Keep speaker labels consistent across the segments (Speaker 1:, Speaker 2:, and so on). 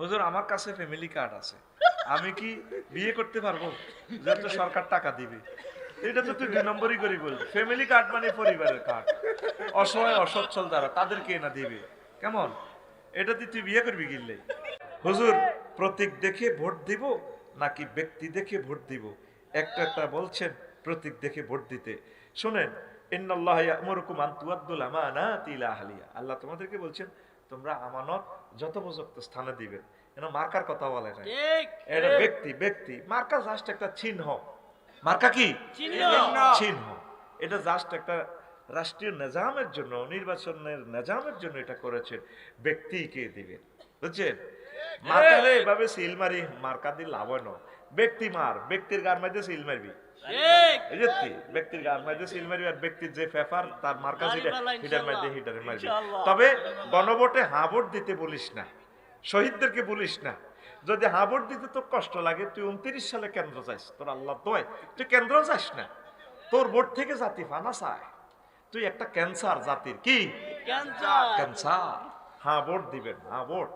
Speaker 1: হুজুর, আমার কাছে ফ্যামিলি কার্ড আছে। আমি কি বিয়ে করতে পারব? যেহেতু সরকার টাকা দিবে। এটা তো তুই দুই নম্বরই করে বল ফ্যামিলি কার্ড মানে পরিবারের কার্ড অসহায়, অসচ্ছল যারা তাদেরকে এনা দিবে? কেমন? এটা তুই বিয়ে করবি গিললে হুজুর, প্রতীক দেখে ভোট দিব নাকি ব্যক্তি দেখে ভোট দিব? একটা একটা বলছেন প্রতীক দেখে ভোট দিতে। শোনেন, ইন্নাল্লাহ ইয়ামুরুকুম আন তুআদ্দুল আমানাতি ইলা আহলিহা। আল্লাহ তোমাদেরকে বলছেন তোমরা আমানত যথোপযুক্ত স্থানে দিবে। কেন মার্কার কথা বলে না
Speaker 2: ঠিক
Speaker 1: এটা ব্যক্তি ব্যক্তি। মার্কা জাস্ট একটা চিহ্ন। মার্কা কি?
Speaker 2: চিহ্ন।
Speaker 1: চিহ্ন। এটা জাস্ট একটা রাষ্ট্রীয় নিজামের জন্য নির্বাচনের নিজামের জন্য এটা করেছেন ব্যক্তিকে দিবেন বুঝছেন? মার্কারে এভাবে সিল মারি মার্কা দিয়ে লাভ হয় না। ব্যক্তি মার ব্যক্তির গার মধ্যে সিল মারবি। এই যে ব্যক্তির গার মধ্যে সিল মারবি আর ব্যক্তির যে পেপার তার মার্কা সেটা হিটার মধ্যে হিটারে মারবি তবে গণভোটে হা দিতে বলিস না শহীদদেরকে বলিস না। যদি দিতে তোর কষ্ট লাগে তুই উনত্রিশ সালে কেন্দ্র যাইস তোর আল্লাহ দোয় তুই কেন্দ্র না তোর ভোট থেকে জাতি ফানা চায়। তুই একটা ক্যান্সার জাতির কি?
Speaker 2: ক্যান্সার।
Speaker 1: ক্যান্সার। হ্যাঁ ভোট দিবেন হ্যাঁ ভোট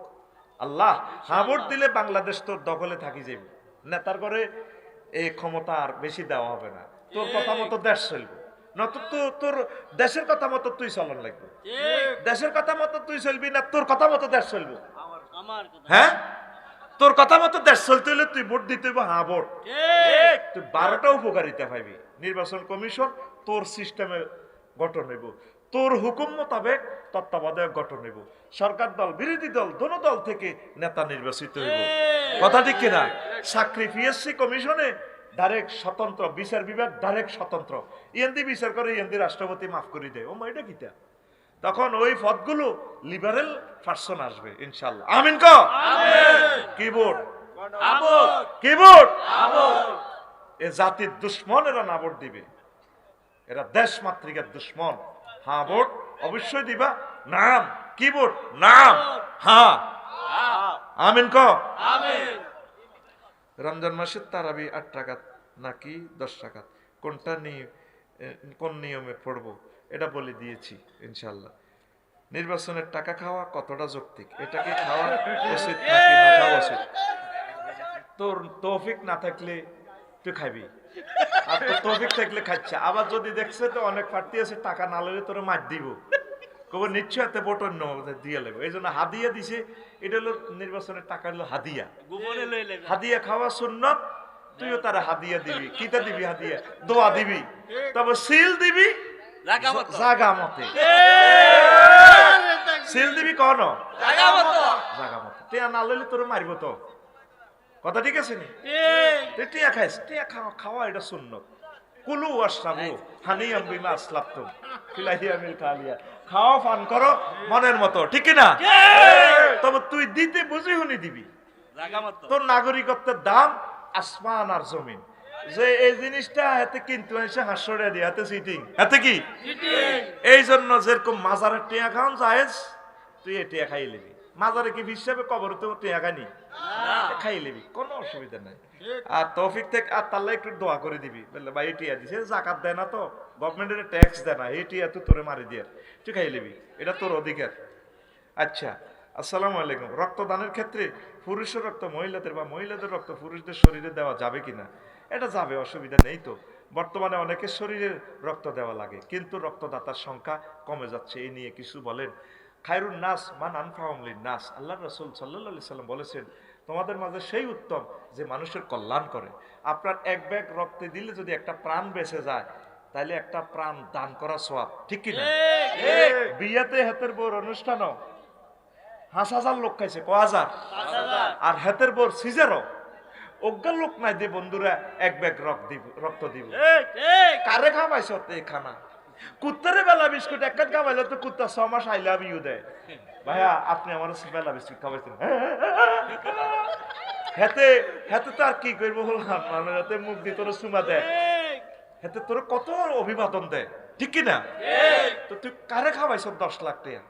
Speaker 1: আল্লাহ হ্যাঁ ভোট দিলে বাংলাদেশ তোর দখলে থাকি যাবে নেতার করে এই ক্ষমতা আর বেশি দেওয়া হবে না। তোর কথা মতো দেশ চলবে। নত তো তোর দেশের কথা মতো তুই চলন লাগবে। দেশের কথা মতো তুই চলবি না তোর কথা মতো দেশ চলবে। হ্যাঁ? তোর কথা মতো দেশ চলতে হলে তুই ভোট দিতে হ্যাঁ ভোট।
Speaker 2: ঠিক।
Speaker 1: তুই বারোটা উপকারিতা পাইবি। নির্বাচন কমিশন তোর সিস্টেমে গঠন হইব। তোর হুকুম মোতাবেক তত্ত্বাবধায়ক গঠন হইব। সরকার দল বিরোধী দল দোনো দল থেকে নেতা নির্বাচিত হইব। কথা ঠিক কিনা? চাকরি পিএসসি কমিশনে ডাইরেক্ট স্বতন্ত্র বিচার বিভাগ ডাইরেক্ট স্বতন্ত্র। ইএনদি বিচার করে ইএনদি রাষ্ট্রপতি মাফ করে দেয়। ও এটা কিটা তখন ওই পদগুলো লিবারেল পার্সন আসবে ইনশাল্লাহ আমিন ক? কিবোর্ড? কিবোর্ড? এ জাতির দুশ্মন এরা না ভোট দিবে। এরা দেশ মাতৃকার দুশ্মন। হ্যাঁ ভোট অবশ্যই দিবা। নাম কি ভোট নাম হ্যাঁ। আমিন ক?
Speaker 2: আমিন।
Speaker 1: রমজান মাসের তারাবি আট টাকা নাকি দশ টাকা কোনটা নিয়ে কোন নিয়মে পড়ব? এটা বলে দিয়েছি ইনশাল্লাহ নির্বাচনের টাকা খাওয়া কতটা যৌক্তিক? এটাকে খাওয়া উচিত নাকি না তোর তৌফিক না থাকলে তুই খাবি আর তোর তৌফিক থাকলে খাচ্ছে। আবার যদি দেখছে তো অনেক প্রার্থী আছে, টাকা না লইলে তোর মার দিব। কব নিশ্চয় এতে বটন দিয়ে লেবো এই জন্য হাদিয়া দিছে এটা হলো নির্বাচনের টাকা হলো হাদিয়া। হাদিয়া খাওয়া সুন্নত তুইও তারা হাদিয়া দিবি। কিতা দিবি হাদিয়া? দোয়া দিবি। তবে সিল দিবি
Speaker 2: জাগা মতে।
Speaker 1: সিল দিবি কন?
Speaker 2: জাগা মতো।
Speaker 1: টিয়া না লইলে তোর মারিব তো। কথা ঠিক আছে নি? টিয়া খাইস? টিয়া খাওয়া খাওয়া এটা সুন্নত। কুলু আশরাবু হানিয়াম বিমা আসলাফতুম। ফিলাহিয়া মিল কালিয়া। খাওয়া পান করো মনের মতো ঠিক না তবে তুই দিতে বুঝি হুনি দিবি। তোর নাগরিকত্বের দাম আসমান আর জমিন। যে এই জিনিসটা হাতে কিন্তু এসে হাসরে দিয়ে হাতে সিটিং হাতে কি? এই জন্য যেরকম মাজারের টিয়া খাওয়ান জায়েজ তুই এ টিয়া খাই লিবি মাজারে কি হিসাবে কবর তো টিয়া খানি
Speaker 2: না।
Speaker 1: খাই লিবি কোনো অসুবিধা নাই। আর তৌফিক থেকে আর তাল্লা একটু দোয়া করে দিবি। বললে ভাই এই টিয়া দিছে জাকাত দেয় না তো। গভর্নমেন্টের ট্যাক্স দেয় না। এই টিয়া তুই তোরে মারি দিয়ে। তুই খাই লিবি। এটা তোর অধিকার। আচ্ছা আসসালামু আলাইকুম। রক্তদানের ক্ষেত্রে পুরুষের রক্ত মহিলাদের বা মহিলাদের রক্ত পুরুষদের শরীরে দেওয়া যাবে কিনা? এটা যাবে অসুবিধা নেই তো। বর্তমানে অনেকের শরীরে রক্ত দেওয়া লাগে কিন্তু রক্তদাতার সংখ্যা কমে যাচ্ছে। এই নিয়ে কিছু বলেন। খায়রুন নাস মান আনফাহমলিন নাস আল্লাহ রসুল সাল্লাহ সাল্লাম বলেছেন তোমাদের মাঝে সেই উত্তম যে মানুষের কল্যাণ করে। আপনার এক ব্যাগ রক্তে দিলে যদি একটা প্রাণ বেঁচে যায় তাহলে একটা প্রাণ দান করা সোয়াব ঠিক কিনা বিয়েতে হাতের বোর অনুষ্ঠানও হাঁস হাজার লোক খাইছে ক হাজার? আর হাতের বোর সিজারও? অজ্ঞান লোক নাই দে বন্ধুরা এক ব্যাগ রক্ত দিব রক্ত দিব। কারে এই খানা? কুত্তারে বেলা বিস্কুট, এক কাজ খাওয়াইলে তো কুত্তা ছ মাস আই লাভ ইউ দেয়। ভাইয়া, আপনি আমার বেলা বিস্কুট খাওয়াইছেন হেতে হেতে তো আর কি করব বললাম মানে যাতে মুখ দিয়ে তোর সুমা দেয়। হেতে তোর কত অভিবাদন দেয়। ঠিক কি না? তো তুই কারে খাওয়াইছ দশ লাখ টাকা?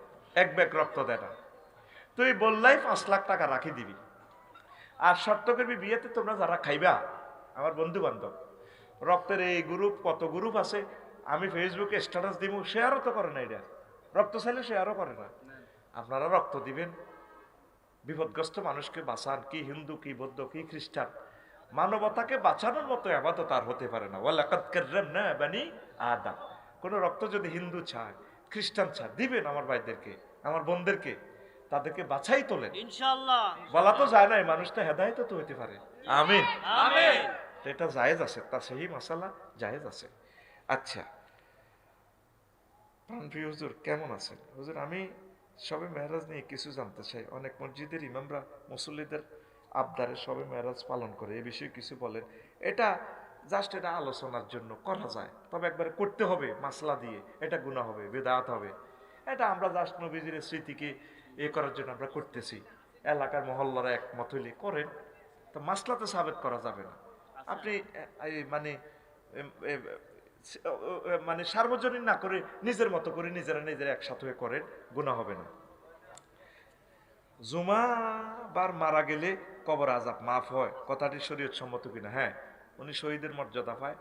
Speaker 1: এক ব্যাগ রক্ত দেয় না। তুই বললাই পাঁচ লাখ টাকা রাখি দিবি। আর শর্ত করবি, বিয়েতে তোমরা যারা খাইবা, আমার বন্ধু বান্ধব রক্তের এই গ্রুপ কত গ্রুপ আছে আমি ফেসবুকে স্ট্যাটাস দিব শেয়ারও তো করে না এটা। রক্ত চাইলে শেয়ারও করে না। আপনারা রক্ত দিবেন। বিপদগ্রস্ত মানুষকে বাঁচান কি হিন্দু কি বৌদ্ধ কি খ্রিস্টান। মানবতাকে বাঁচানোর মতো আবাদত আর হতে পারে না। ওয়ালাকাত কাররামনা বানি আদম। কোনো রক্ত যদি হিন্দু চায় খ্রিস্টান চায় দিবেন আমার ভাইদেরকে আমার বোনদেরকে তাদেরকে বাছাই তোলেন।
Speaker 2: ইনশাআল্লাহ।
Speaker 1: বলা তো যায় নাই মানুষ তো হেদায়ত তো হইতে পারে। আমিন।
Speaker 2: আমিন।
Speaker 1: এটা জায়েজ আছে তা সেই মশালা জায়েজ আছে। আচ্ছা। প্রাণপ্রিয় হুজুর, কেমন আছেন? হুজুর, আমি সবে মেহরাজ নিয়ে কিছু জানতে চাই। অনেক মসজিদের ইমামরা মুসল্লিদের আবদারে সবে মেহরাজ পালন করে, এ বিষয়ে কিছু বলেন। এটা জাস্ট এটা আলোচনার জন্য করা যায়। তবে একবারে করতে হবে মাসলা দিয়ে, এটা গুণা হবে বেদাত হবে। এটা আমরা জাস্ট নবীজির স্মৃতিকে এ করার জন্য আমরা করতেছি। এলাকার মহল্লারা একমত হইলে করেন। তো মাসলাতে সাবেত করা যাবে না। আপনি মানে মানে সার্বজনীন না করে নিজের মতো করে নিজেরা নিজেরা একসাথে করেন গুণা হবে না। জুমা বার মারা গেলে কবর আজাব মাফ হয় কথাটি শরীয়ত সম্মত কিনা? হ্যাঁ উনি শহীদের মর্যাদা পায়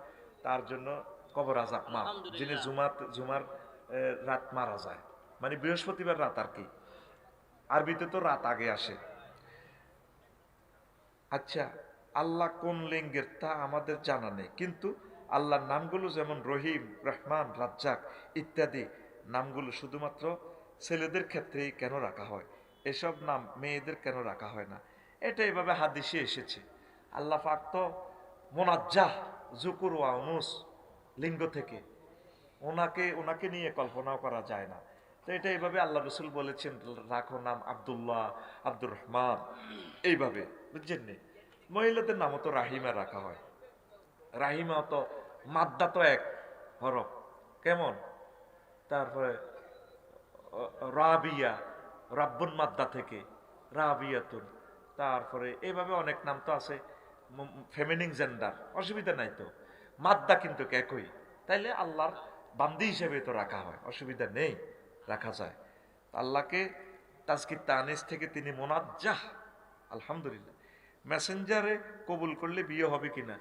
Speaker 1: তার জন্য কবর আজাব মাফ। যিনি জুমাত জুমার রাত মারা যায় মানে বৃহস্পতিবার রাত আর কি। আরবিতে তো রাত আগে আসে। আচ্ছা আল্লাহ কোন লিঙ্গের তা আমাদের জানা নেই কিন্তু আল্লাহর নামগুলো যেমন রহিম, রহমান, রাজ্জাক ইত্যাদি নামগুলো শুধুমাত্র ছেলেদের ক্ষেত্রেই কেন রাখা হয়? এসব নাম মেয়েদের কেন রাখা হয় না? এটা এভাবে হাদিসে এসেছে। আল্লাহ পাক তো মোনাজ্জাহ জুকুর ওয়া উনুস লিঙ্গ থেকে ওনাকে ওনাকে নিয়ে কল্পনাও করা যায় না। তো এটা এইভাবে আল্লাহ রসুল বলেছেন, রাখো নাম আব্দুল্লাহ, আব্দুর রহমান। এইভাবে, বুঝছেন মহিলাদের নামও তো রাহিমা রাখা হয়। রাহিমা তো মাদ্দা তো এক হরফ। কেমন? তারপরে রাবিয়া, রাব্বুন মাদ্দা থেকে, রাবিয়াতুন। তারপরে এইভাবে অনেক নাম তো আছে ফেমিনিং জেন্ডার। অসুবিধা নাই তো। মাদ্দা কিন্তু একই। তাইলে আল্লাহর বান্দি হিসেবে তো রাখা হয়। অসুবিধা নেই, রাখা যায়। আল্লাহকে তাজকি তানিস থেকে তিনি মোনাজ্জাহ। আলহামদুলিল্লাহ। মেসেঞ্জারে কবুল করলে বিয়ে হবে কিনা?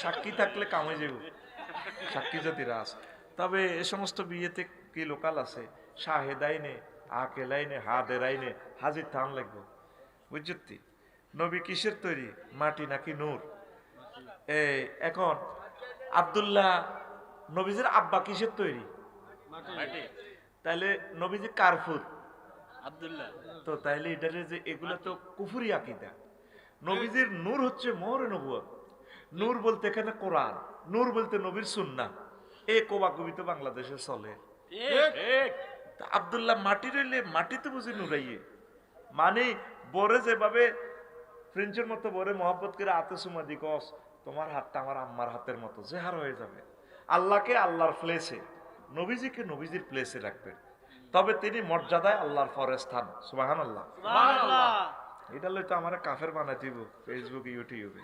Speaker 1: সাক্ষী থাকলে কামে যাব সাক্ষী যদি রাস। তবে এ সমস্ত বিয়েতে কি লোকাল আছে? শাহেদাইনে আকেলাইনে হাদেরাইনে হাজির থান লাগবে। বুঝছি নবী কিসের তৈরি? মাটি নাকি নূর? এই এখন আব্দুল্লাহ নবীজির আব্বা কিসের তৈরি? তাইলে নবীজি কারফুর
Speaker 2: আবদুল্লাহ।
Speaker 1: তো তাইলে এটারে যে এগুলো তো কুফুরি আকিদা। নবীজির নূর হচ্ছে মোহরে নবুয়ত নূর বলতে এখানে কোরআন নূর বলতে নবীর সুন্না এ কোবাকুবি তো বাংলাদেশে চলে।
Speaker 2: ঠিক। ঠিক।
Speaker 1: আব্দুল্লাহ মাটি রইলে মাটি তো বুঝি নুরাইয়ে। মানে বরে যেভাবে ফ্রেঞ্চের মতো বরে মহব্বত করে আতে সুমা দিকস তোমার হাতটা আমার আম্মার হাতের মতো জেহার হয়ে যাবে। আল্লাহকে আল্লাহর প্লেসে নবীজিকে নবীজির প্লেসে রাখবেন। তবে তিনি মর্যাদায় আল্লাহর ফরে স্থান সুবাহান আল্লাহ
Speaker 2: সুবহানাল্লাহ।
Speaker 1: এটা লই তো আমার কাফের বানাই দিব ফেসবুকে ইউটিউবে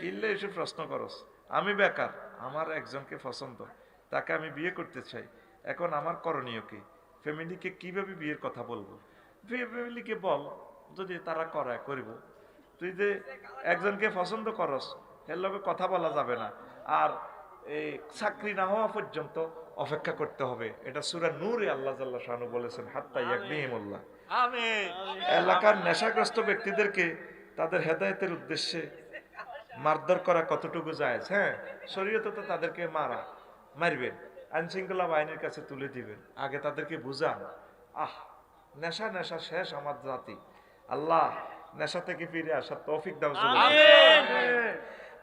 Speaker 1: কিনলে এসে প্রশ্ন করস আমি বেকার আমার একজনকে পছন্দ তাকে আমি বিয়ে করতে চাই এখন আমার করণীয় কি? ফ্যামিলিকে কীভাবে বিয়ের কথা বলব? ফ্যামিলিকে বল যদি তারা করায় করিব। তুই যে একজনকে পছন্দ করস এর লগে কথা বলা যাবে না। আর এই চাকরি না হওয়া পর্যন্ত অপেক্ষা করতে হবে। এটা সুরা নূরে আল্লাহ জাল্লাহ শানু বলেছেন হাত্তা ইয়াকবিহিমুল্লাহ। এলাকার নেশাগ্রস্ত ব্যক্তিদেরকে তাদের হেদায়েতের উদ্দেশ্যে মারধর করা কতটুকু যায় হ্যাঁ শরীয়তে তো তাদেরকে মারা মারবেন। আইন শৃঙ্খলা বাহিনীর কাছে তুলে দিবেন। আগে তাদেরকে বুঝান। আহ নেশা নেশা শেষ আমার জাতি। আল্লাহ নেশা থেকে ফিরে আসার তৌফিক দাও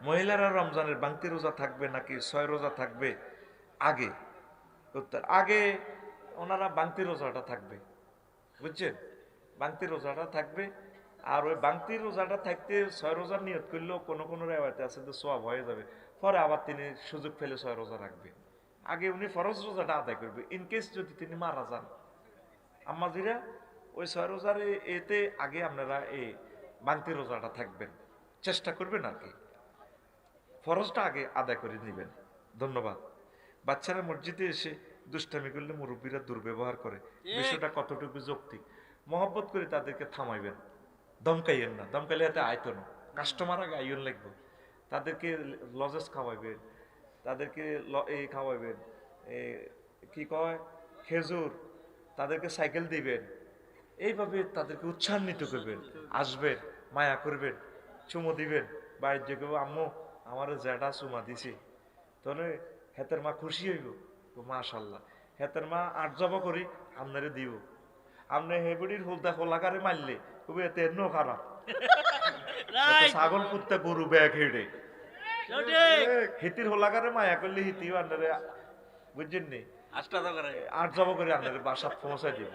Speaker 1: মহিলারা রমজানের বাংতি রোজা থাকবে নাকি ছয় রোজা থাকবে? আগে উত্তর আগে ওনারা বাংতি রোজাটা থাকবে। বুঝছেন? বাংতি রোজাটা থাকবে আর ওই বাংতি রোজাটা থাকতে ছয় রোজার নিয়ত করলেও কোনো কোনো রেওয়াতে আছে যে সব হয়ে যাবে। পরে আবার তিনি সুযোগ পেলে ছয় রোজা রাখবে। আগে উনি ফরজ রোজাটা আদায় করবে ইন কেস যদি তিনি মারা যান। আমাজিরা ওই ছয় রোজার এতে আগে আপনারা এই বাংতি রোজাটা থাকবেন। চেষ্টা করবেন আর কি। ফরজটা আগে আদায় করে নেবেন। ধন্যবাদ। বাচ্চারা মসজিদে এসে দুষ্টামি করলে মুরব্বীরা দুর্ব্যবহার করে। বিষয়টা কতটুকু যৌক্তিক? মহব্বত করে তাদেরকে থামাইবেন। দমকাইয়েন না, দমকাইলে হাতে আয়তো না কাস্টমার আগে আইন লাগবে। তাদেরকে লজেস খাওয়াইবেন, তাদেরকে এই খাওয়াইবেন কি কয়, খেজুর, তাদেরকে সাইকেল দিবেন। এইভাবে তাদেরকে উৎসান্বিত করবেন, আসবেন, মায়া করবেন, চুমো দিবেন। বাড়ির যে কেউ, আম্মু, আমার জ্যাডা চুমা দিছি। তাহলে হেতের মা খুশি হইব। মাশাল্লাহ। হেতের মা আট জবা করি আপনারে দিব। আপনি হেবড়ির হুলদা খোলাকারে মারলে খুবই এতে এন্ন খারাপ। ছাগল কুত্তা গরু ব্যাগ হেডে হিতির হোলাকারে মায়া করলে হিতিও আপনারে বুঝছেন নি? আট জবা করে আপনাদের বাসা পৌঁছায় দিব।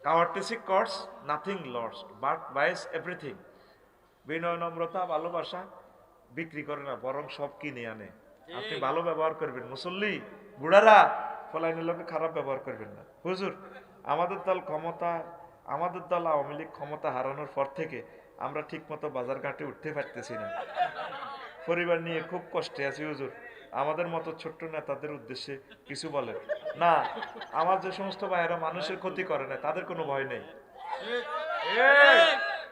Speaker 1: Courtesy costs nothing loss but buys everything বিনয় নম্রতা ভালোবাসা বিক্রি করে না বরং সব কিনে আনে। আপনি ভালো ব্যবহার করবেন। মুসল্লি বুড়ারা ফলাইনের লোকে খারাপ ব্যবহার করবেন না। হুজুর আমাদের দল ক্ষমতা আমাদের দল আওয়ামী লীগ ক্ষমতা হারানোর পর থেকে আমরা ঠিকমতো বাজার ঘাটে উঠতে পারতেছি না। পরিবার নিয়ে খুব কষ্টে আছি হুজুর। আমাদের মতো ছোট্ট নেতাদের উদ্দেশ্যে কিছু বলেন। না আমার যে সমস্ত ভাইয়েরা মানুষের ক্ষতি করে না তাদের কোনো ভয় নেই।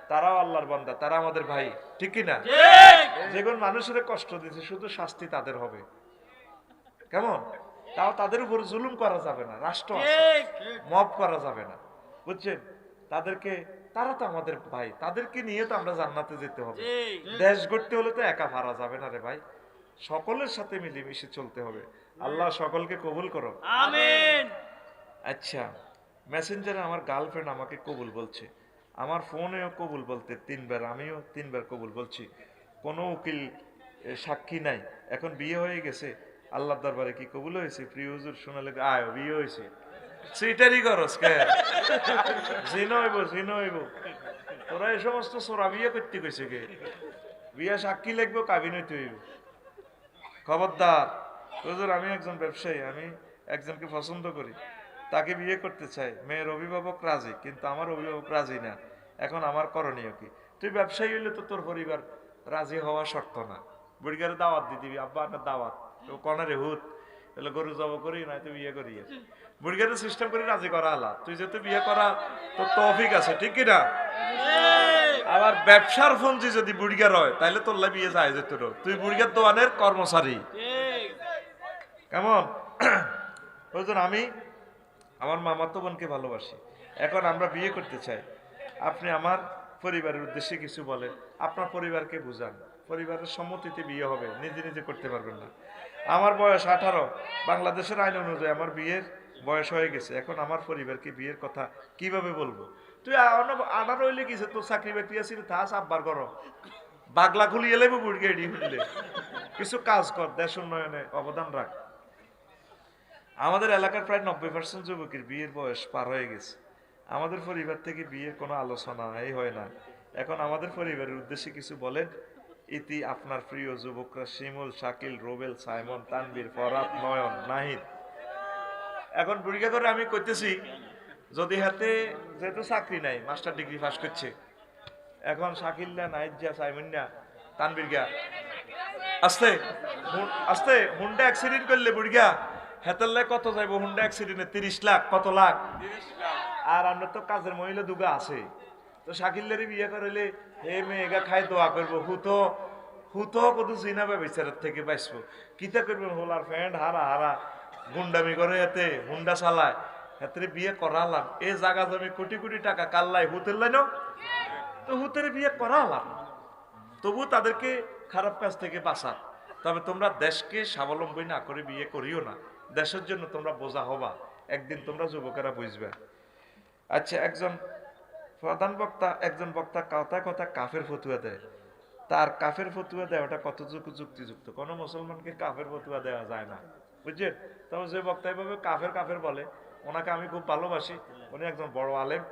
Speaker 1: তারাও আল্লাহর বান্দা তারা আমাদের ভাই ঠিক না?
Speaker 2: ঠিক।
Speaker 1: যেগুলো মানুষের কষ্ট দিচ্ছে শুধু শাস্তি তাদের হবে। কেমন? তাও তাদের উপর জুলুম করা যাবে না রাষ্ট্র মব করা যাবে না। বুঝছেন? তাদেরকে তারা তো আমাদের ভাই তাদেরকে নিয়ে তো আমরা জান্নাতে যেতে হবে। দেশ গড়তে হলে তো একা ভাড়া যাবে না রে ভাই। সকলের সাথে মিলেমিশে চলতে হবে। আল্লাহ সকলকে কবুল করো
Speaker 2: আমিন।
Speaker 1: আচ্ছা মেসেঞ্জারে আমার গার্লফ্রেন্ড আমাকে কবুল বলছে। আমার ফোনেও কবুল বলতে তিনবার আমিও তিনবার কবুল বলছি। কোনো উকিল সাক্ষী নাই। এখন বিয়ে হয়ে গেছে। আল্লাহর দরবারে কি কবুল হয়েছে? প্রিয় হুজুর শোনালে আয়, বিয়ে হয়েছে। সেইটারই করস কে? তোরা এই সমস্ত সোরা বিয়ে করতে কইছে কে? বিয়ে সাক্ষী লিখব কাবিন হইব। খবরদার, হুজুর, আমি একজন ব্যবসায়ী, আমি একজনকে পছন্দ করি। তাকে বিয়ে করতে চাই। মেয়ের অভিভাবক রাজি, কিন্তু আমার অভিভাবক রাজি না। এখন আমার করণীয় কি? তুই ব্যবসায়ী হইলে তো তোর পরিবার রাজি হওয়া শর্ত না। বুড়িগারে দাওয়াত দিয়ে দিবি, আব্বা আপনার দাওয়াত। কনারে, হুত, তাহলে গরু জব করি না তুই বিয়ে করি। সিস্টেম করে রাজি করা আলা। তুই যেহেতু বিয়ে করা, তোর তৌফিক আছে, ঠিক কি না
Speaker 2: ঠিক
Speaker 1: আবার ব্যবসার ফোনজি যদি বুড়িগার হয় তাহলে তোর বিয়ে যায় তুই বুড়িগার দোয়ানের কর্মচারী। কেমন? আমি আমার মামাতো বোনকে ভালোবাসি। এখন আমরা বিয়ে করতে চাই। আপনি আমার পরিবারের উদ্দেশ্যে কিছু বলেন। আপনার পরিবারকে বুঝান। পরিবারের সম্মতিতে বিয়ে হবে। নিজে নিজে করতে পারবেন না। আমার বয়স আঠারো। বাংলাদেশের আইন অনুযায়ী আমার বিয়ের বয়স হয়ে গেছে। এখন আমার পরিবারকে বিয়ের কথা কীভাবে বলব? তুই আঠারো হইলে কিছু তোর চাকরি বাকরি আছিল থাস আব্বার করো বাগলা খুলি এলে এডি হইলে। কিছু কাজ কর, দেশ উন্নয়নে অবদান রাখ। আমাদের এলাকার প্রায় নব্বই পার্সেন্ট যুবকের বিয়ের বয়স পার হয়ে গেছে। আমাদের পরিবার থেকে বিয়ের কোনো আলোচনা এই হয় না। এখন আমাদের পরিবারের উদ্দেশ্যে কিছু বলেন। ইতি আপনার প্রিয় যুবকরা শিমুল শাকিল রোবেল সাইমন তানবির ফরাত নয়ন নাহিদ। এখন বুড়িকা করে আমি কইতেছি যদি হাতে যেহেতু চাকরি নাই মাস্টার ডিগ্রি পাস করছে এখন শাকিল না নাহিদ যা সাইমন না তানবীর গা আস্তে আস্তে হুন্ডা অ্যাক্সিডেন্ট করলে বুড়িয়া হেতাল্লে কত যাইব? হুন্ডা অ্যাক্সিডেন্টে তিরিশ লাখ কত লাখ। আর আমরা তো কাজের মহিলা দুগা আছে। তো শাকিল্লারি বিয়ে করলে হে মেয়েগা, খাই দোয়া করব। হুতো হুতো কত চিনাবে বিচারের থেকে বাঁচবো। কিতা করবে হোলার ফ্যান্ড? হারা হারা। গুন্ডামি করে এতে, হুন্ডা চালায়। হাতে বিয়ে করালাম। এ জায়গা জমি কোটি কোটি টাকা কাল্লাই হুতের লাইন তো হুতের বিয়ে করালাম। তবু তাদেরকে খারাপ কাজ থেকে বাঁচান তবে তোমরা দেশকে স্বাবলম্বী না করে বিয়ে করিও না। দেশের জন্য তোমরা বোঝা হবা। একদিন তোমরা যুবকেরা বুঝবে। আচ্ছা একজন প্রধান বক্তা, একজন বক্তা কথা কথা কাফের ফতুয়া দেয়। তার কাফের ফতুয়া দেওয়াটা কতটুকু যুক্তিযুক্ত? কোনো মুসলমানকে কাফের ফতুয়া দেওয়া যায় না। বুঝছেন? তবে যে বক্তা এভাবে কাফের কাফের বলে, ওনাকে আমি খুব ভালোবাসি। উনি একজন বড় আলেম।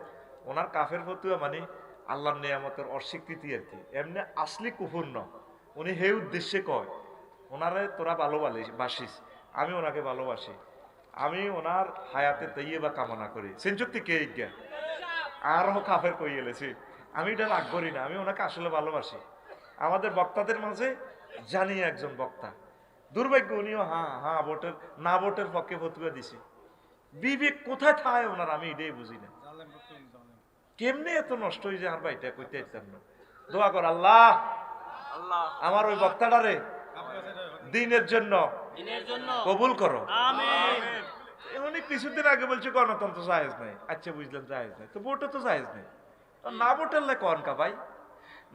Speaker 1: ওনার কাফের ফতুয়া মানে আল্লাহর নিয়ামতের অস্বীকৃতি আর কি। এমনি আসলি কুফুর ন। উনি হে উদ্দেশ্যে কয়, ওনারে তোরা ভালোবাসিস, বাসিস। আমি ওনাকে ভালোবাসি। আমি ওনার হায়াতে তৈয়ে বা কামনা করি। সেঞ্চুক্তি কে জ্ঞান আরও কাফের কই এলেছি আমি এটা রাগ করি না আমি ওনাকে আসলে ভালোবাসি। আমাদের বক্তাদের মাঝে জানি একজন বক্তা। দুর্ভাগ্য উনিও হ্যাঁ হ্যাঁ ভোটের না ভোটের পক্ষে ফতুয়া দিছে। বিবেক কোথায় থায় ওনার আমি এটাই বুঝি না। কেমনে এত নষ্ট হয়ে যায় আর বাইটা কইতে চাইতাম না। দোয়া কর আল্লাহ। আমার ওই বক্তাটারে দিনের জন্য
Speaker 2: দিনের জন্য।
Speaker 1: কবুল করো।
Speaker 2: আমিন।
Speaker 1: উনি কিছুদিন আগে বলছে গণতন্ত্র জায়েজ নাই। আচ্ছা বুঝলাম, জায়েজ নাই। তো ভোটে তো জায়েজ নাই। না না ভোটারলে কন কা ভাই?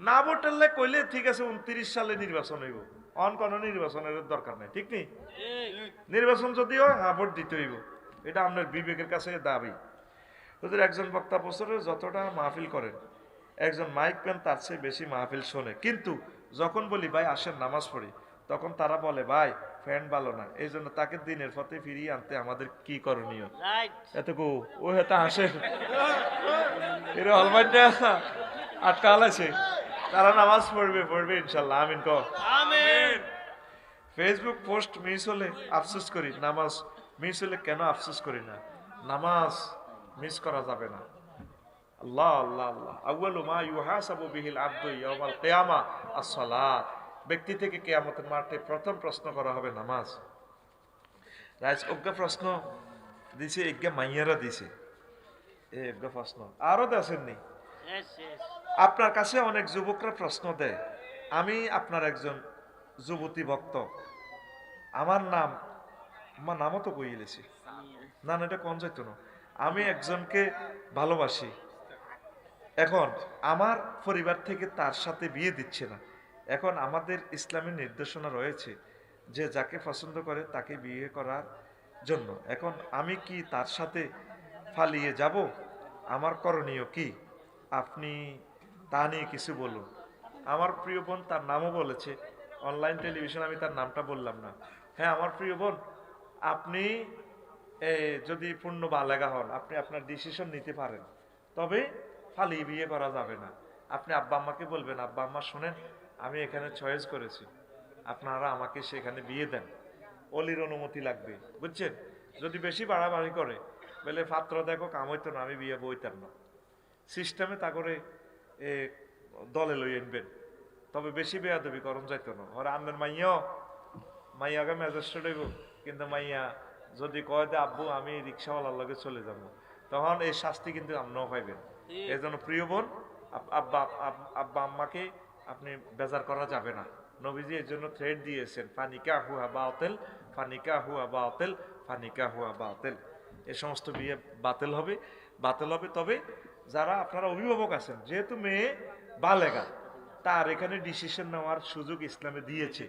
Speaker 1: না ভোটারলে কইলে ঠিক আছে উনত্রিশ সালে নির্বাচন হইব। অন কোন নির্বাচনের দরকার নাই, ঠিক নেই নির্বাচন যদি হয় হ্যাঁ ভোট দিতে হইব। এটা আপনার বিবেকের কাছে দাবি। ওদের একজন বক্তা বছরে যতটা মাহফিল করেন, একজন মাইক পেন তার চেয়ে বেশি মাহফিল শোনে। কিন্তু যখন বলি, ভাই, আসেন, নামাজ পড়ি, তখন তারা বলে, ভাই ফ্যান ভালো না এই জন্য তাকে দিনের পথে ফিরিয়ে আনতে আমাদের কি করণীয়?
Speaker 2: রাইট
Speaker 1: এত গো ও হেতা হাসে। এরা হলমানটা আটকাল আছে তারা নামাজ পড়বে পড়বে ইনশাল্লাহ আমিন কো
Speaker 2: আমিন।
Speaker 1: ফেসবুক পোস্ট মিস হলে আফসোস করি নামাজ মিস হলে কেন আফসোস করি না? নামাজ মিস করা যাবে না। আল্লাহ আল্লাহ আল্লাহ। আউয়ালু মা ইউহাসাবু বিহিল আবদু ইয়াউমাল কিয়ামা আস-সালাত। ব্যক্তি থেকে কিয়ামতের মাঠে প্রথম প্রশ্ন করা হবে নামাজ। রাইজ অজ্ঞা প্রশ্ন দিছে এজ্ঞা মাইয়ারা দিছে। এ অজ্ঞা প্রশ্ন। আরও দেশেননি
Speaker 2: শেষ
Speaker 1: আপনার কাছে অনেক যুবকরা প্রশ্ন দেয়। আমি আপনার একজন যুবতী ভক্ত। আমার নাম আমার নামও তো কইলেছি না না এটা কোন যাইতো না। আমি একজনকে ভালোবাসি। এখন আমার পরিবার থেকে তার সাথে বিয়ে দিচ্ছে না। এখন আমাদের ইসলামী নির্দেশনা রয়েছে যে যাকে পছন্দ করে তাকে বিয়ে করার জন্য। এখন আমি কি তার সাথে ফালিয়ে যাব? আমার করণীয় কি? আপনি তা নিয়ে কিছু বলুন। আমার প্রিয় বোন তার নামও বলেছে। অনলাইন টেলিভিশন আমি তার নামটা বললাম না। হ্যাঁ আমার প্রিয় বোন, আপনি যদি পূর্ণ বালেগা হন, আপনি আপনার ডিসিশন নিতে পারেন। তবে ফালিয়ে বিয়ে করা যাবে না। আপনি আব্বা আম্মাকে বলবেন, আব্বা আম্মা শোনেন আমি এখানে চয়েস করেছি। আপনারা আমাকে সেখানে বিয়ে দেন। অলির অনুমতি লাগবে বুঝছেন? যদি বেশি বাড়াবাড়ি করে বলে পাত্র দেখো কাম হইতো না আমি বিয়ে বইতাম না। সিস্টেমে তা করে এ, দলে লই আনবেন। তবে বেশি বেয়াদবি করণ যাইতো না। ওরা আমের মাইয়াও মাইয়াকে ম্যাজিস্ট্রেট হইব। কিন্তু মাইয়া যদি কয় যে আব্বু আমি রিক্সাওয়ালার লগে চলে যাব। তখন এই শাস্তি কিন্তু আপনিও পাইবেন। এই জন্য প্রিয় বোন আব্বা আব্বা আম্মাকে আপনি বেজার করা যাবে না। নবীজি এর জন্য থ্রেড দিয়েছেন, ফানিকা হুয়া বাতেল, ফানিকা হুয়া বাতেল, ফানিকা হুয়া বাতেল। এ সমস্ত বিয়ে বাতিল হবে বাতিল হবে। তবে যারা আপনারা অভিভাবক আছেন, যেহেতু মেয়ে বালেগা, তার এখানে ডিসিশন নেওয়ার সুযোগ ইসলামে দিয়েছে।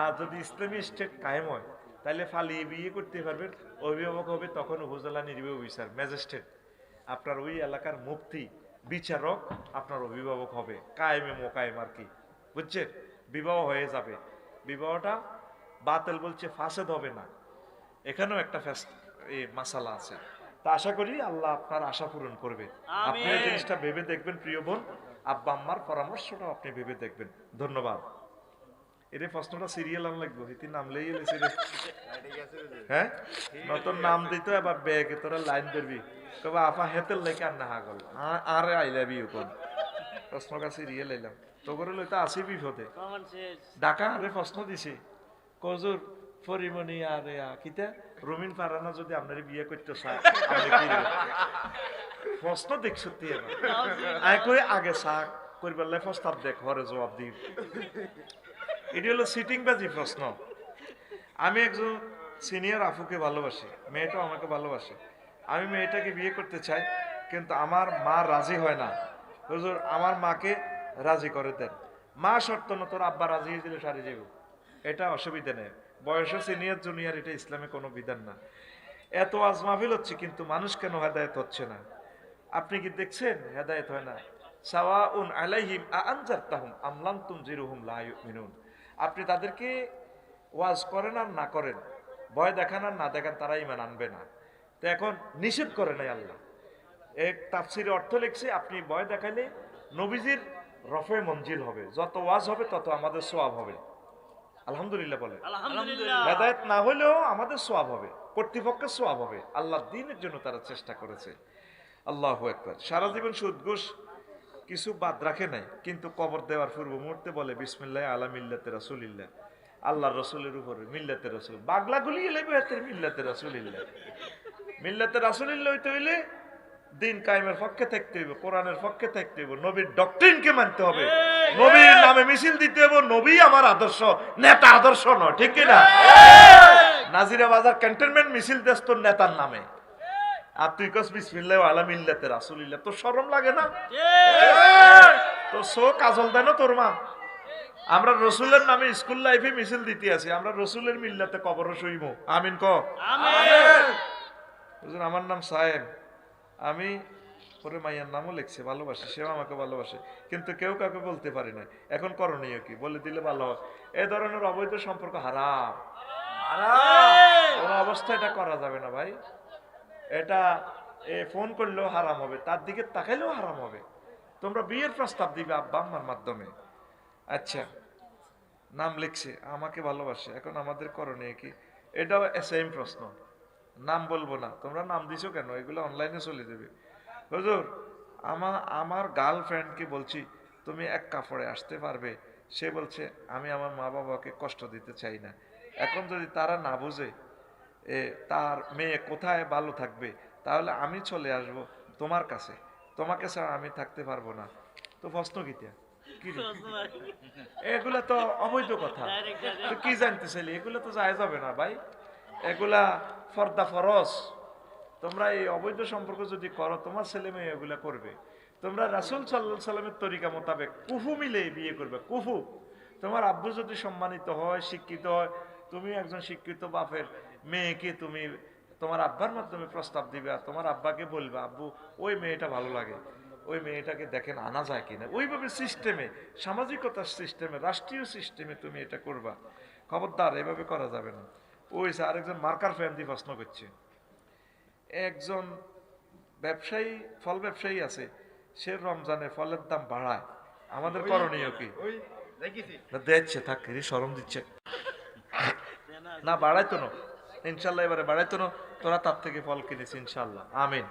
Speaker 1: আর যদি ইসলামী স্টেট কায়েম হয়, তাহলে ফালিয়ে বিয়ে করতে পারবেন। অভিভাবক হবে তখন উপজেলা নির্বাহী অফিসার ম্যাজিস্ট্রেট আপনার ওই এলাকার মুফতি বিচারক আপনার অভিভাবক হবে। কায়েমে মোকায়েম আর কি। বুঝছেন? বিবাহ হয়ে যাবে। বিবাহটা বাতেল বলছে ফাঁসেদ হবে না। এখানেও একটা মাসালা আছে। তা আশা করি আল্লাহ আপনার আশা পূরণ করবে। আপনি এই জিনিসটা ভেবে দেখবেন প্রিয় বোন। আব্বা আম্মার পরামর্শটাও আপনি ভেবে দেখবেন। ধন্যবাদ। এর প্রশ্নটা সিরিয়াল আন লাগবো হিতি নামলেই এলেছে রে। হ্যাঁ? নতুন নাম দিত এবার ব্যাগে তোরা লাইন ধরবি। কবে আপা হেতের লেখে আর না হাগল। আর আইলাবি কোন? প্রশ্নটা সিরিয়াল এলাম। তো করে লইতে আসি বিপদে ডাকা আরে প্রশ্ন দিছে। কজুর পরিমণি আরে আ, কিতা? রুমিন ফারানা যদি আপনার বিয়ে করতে চায় কি? প্রশ্ন দেখ সত্যি এবার। আই কই আগে শাক করবার লাই প্রস্তাব দেখ হরে জবাব দিই এটি হলো সিটিং বাজি প্রশ্ন। আমি একজন সিনিয়র আফুকে ভালোবাসি, মেয়েটাও আমাকে ভালোবাসে। আমি মেয়েটাকে বিয়ে করতে চাই, কিন্তু আমার মা রাজি হয় না। হুজুর, আমার মাকে রাজি করে দেন। মা শর্ত না, তোর আব্বা রাজি হয়েছিল, সারি যাব এটা অসুবিধা নেই। বয়সে সিনিয়র জুনিয়র, এটা ইসলামে কোনো বিধান না। এত আজ মাহফিল হচ্ছে, কিন্তু মানুষ কেন হেদায়ত হচ্ছে না? আপনি কি দেখছেন? হেদায়ত হয় না। সাওয়াউন আলাইহিম আনজারতাহুম আমলাম তুনজিরুহুম লা ইউমিনুন। আপনি তাদেরকে ওয়াজ করেন আর না করেন ভয় দেখান আর না দেখান তারা ইমান আনবে না। তো এখন নিষেধ করে নাই আল্লাহ। এক তাফসিরে অর্থ লিখছে আপনি ভয় দেখাইলে নবীজির রফে মঞ্জিল হবে। যত ওয়াজ হবে তত আমাদের সোয়াব হবে। আলহামদুলিল্লাহ বলে। হেদায়ত না হলেও আমাদের সোয়াব হবে। কর্তৃপক্ষের সোয়াব হবে। আল্লাহ দিনের জন্য তারা চেষ্টা করেছে। আল্লাহ একবার সারা জীবন সুদ ঘুষ কিছু বাদ রাখে নাই কিন্তু কবর দেওয়ার পূর্ব মুহূর্তে বলে বিসমিল্লাহ আলা মিল্লাতে রাসুলিল্লাহ। আল্লাহ রসুলের উপরে মিল্লাতে রসুল। বাগলা গুলি এলে মিল্লাতে রাসুলিল্লাহ। মিল্লাতে রাসুলিল্লাহ হইতে হইলে দিন কায়েমের পক্ষে থাকতে হইব কোরআনের পক্ষে থাকতে হইব নবীর ডক্টরিনকে মানতে হবে। নবীর নামে মিছিল দিতে হবে নবী আমার আদর্শ নেতা আদর্শ নয় ঠিক কিনা? নাজিরা বাজার ক্যান্টনমেন্ট মিছিল দেশ তোর নেতার নামে। আর তুই কস বিসমিল্লাহ মিল্লাতে রাসূলিল্লাহ তোর শরম লাগে না? তো সো কাজল দেয় না তোর মা? আমরা রসুলের নামে স্কুল লাইফে মিছিল দিতে আছি আমরা রসুলের মিল্লাতে কবর সইব আমিন ক?
Speaker 2: আমিন।
Speaker 1: আমার নাম সাহেব আমি পরে মাইয়ার নামও লিখছে ভালোবাসে সেও আমাকে ভালোবাসে কিন্তু কেউ কাউকে বলতে পারি না এখন করণীয় কি? বলে দিলে ভালো হয়। এ ধরনের অবৈধ সম্পর্ক হারাম। কোনো অবস্থা এটা করা যাবে না ভাই। এটা ফোন করলেও হারাম হবে, তার দিকে তাকাইলেও হারাম হবে। তোমরা বিয়ের প্রস্তাব দিবে আব্বা আম্মার মাধ্যমে। আচ্ছা নাম লিখছে, আমাকে ভালোবাসে, এখন আমাদের করণীয় কি? এটাও সেম প্রশ্ন, নাম বলব না। তোমরা নাম দিছো কেন? এগুলো অনলাইনে চলে যাবে। হুজুর আমার আমার গার্লফ্রেন্ডকে বলছি, তুমি এক কাপড়ে আসতে পারবে? সে বলছে, আমি আমার মা বাবাকে কষ্ট দিতে চাই না। এখন যদি তারা না বুঝে তার মেয়ে কোথায় ভালো থাকবে? তাহলে আমি চলে আসব তোমার কাছে। তোমাকে ছাড়া আমি থাকতে পারব না। তো প্রশ্ন কিটা কি এগুলা তো অবৈধ কথা। কি জানতে চাইলি? এগুলো তো যায় যাবে না ভাই। এগুলা ফর্দা ফরস তোমরা এই অবৈধ সম্পর্ক যদি করো, তোমার ছেলে মেয়ে এগুলা করবে। তোমরা রাসুল সাল্লাহ সাল্লামের তরিকা মোতাবেক কুফু মিলে বিয়ে করবে। কুফু। তোমার আব্বু যদি সম্মানিত হয়, শিক্ষিত হয়, তুমি একজন শিক্ষিত বাপের মেয়েকে তুমি তোমার আব্বার মাধ্যমে প্রস্তাব দিবে আর তোমার আব্বাকে বলবে আব্বু ওই মেয়েটা ভালো লাগে। ওই মেয়েটাকে দেখেন আনা যায় কিনা? ওইভাবে সিস্টেমে সামাজিকতার সিস্টেমে রাষ্ট্রীয় সিস্টেমে তুমি এটা করবা। খবরদার এভাবে করা যাবে না। ওই আরেকজন মার্কার ফ্যামিলি প্রশ্ন করছে। একজন ব্যবসায়ী ফল ব্যবসায়ী আছে সে রমজানে ফলের দাম বাড়ায়। আমাদের করণীয় কি? না দিচ্ছে থাক সরম দিচ্ছে। না বাড়াইতো না। ইনশাল্লাহ এবারে বাড়াইতো তোরা তার থেকে ফল কিনেছি ইনশাল্লাহ। আমিন।